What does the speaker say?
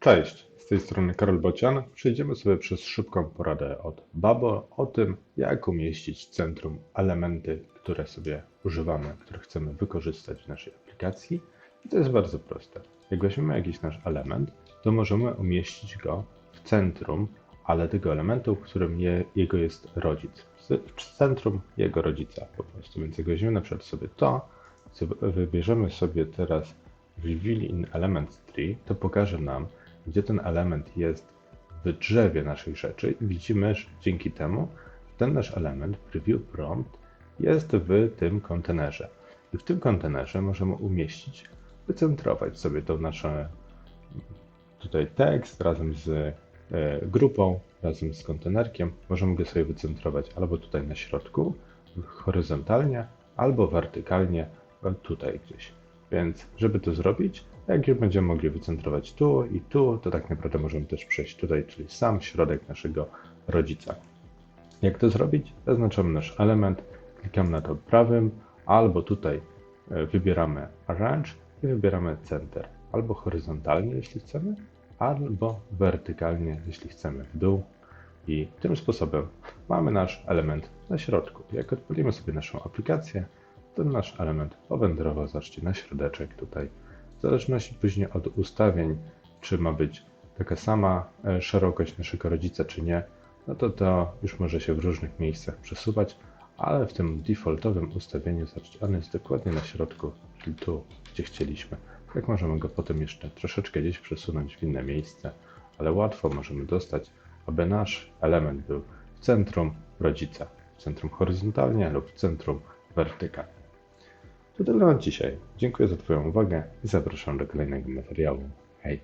Cześć, z tej strony Karol Bocian. Przejdziemy sobie przez szybką poradę od Babo o tym, jak umieścić w centrum elementy, które sobie używamy, które chcemy wykorzystać w naszej aplikacji. I to jest bardzo proste. Jak weźmiemy jakiś nasz element, to możemy umieścić go w centrum, ale tego elementu, w którym je, jego jest rodzic. W centrum jego rodzica po prostu. Więc jak weźmiemy na przykład sobie to, wybierzemy sobie teraz Reveal in Elements Tree, to pokaże nam, gdzie ten element jest w drzewie naszych rzeczy widzimy, że dzięki temu ten nasz element, preview prompt, jest w tym kontenerze. I w tym kontenerze możemy umieścić, wycentrować sobie to nasze tutaj tekst razem z e, grupą, razem z kontenerkiem. Możemy go sobie wycentrować albo tutaj na środku, horyzontalnie, albo wertykalnie, tutaj gdzieś. Więc, żeby to zrobić, jak już będziemy mogli wycentrować tu i tu, to tak naprawdę możemy też przejść tutaj, czyli sam środek naszego rodzica. Jak to zrobić? Zaznaczamy nasz element, klikamy na to prawym, albo tutaj e, wybieramy Arrange i wybieramy Center. Albo horyzontalnie, jeśli chcemy, albo wertykalnie, jeśli chcemy w dół. I tym sposobem mamy nasz element na środku. Jak odpalimy sobie naszą aplikację, ten nasz element powędrował, zobaczcie, na środeczek tutaj. W zależności później od ustawień, czy ma być taka sama e, szerokość naszego rodzica, czy nie, no to to już może się w różnych miejscach przesuwać, ale w tym defaultowym ustawieniu, zobaczcie, on jest dokładnie na środku, czyli tu, gdzie chcieliśmy. Jak możemy go potem jeszcze troszeczkę gdzieś przesunąć w inne miejsce, ale łatwo możemy dostać, aby nasz element był w centrum rodzica, w centrum horyzontalnie lub w centrum wertykalnie. To tyle na dzisiaj. Dziękuję za Twoją uwagę i zapraszam do kolejnego materiału. Hej!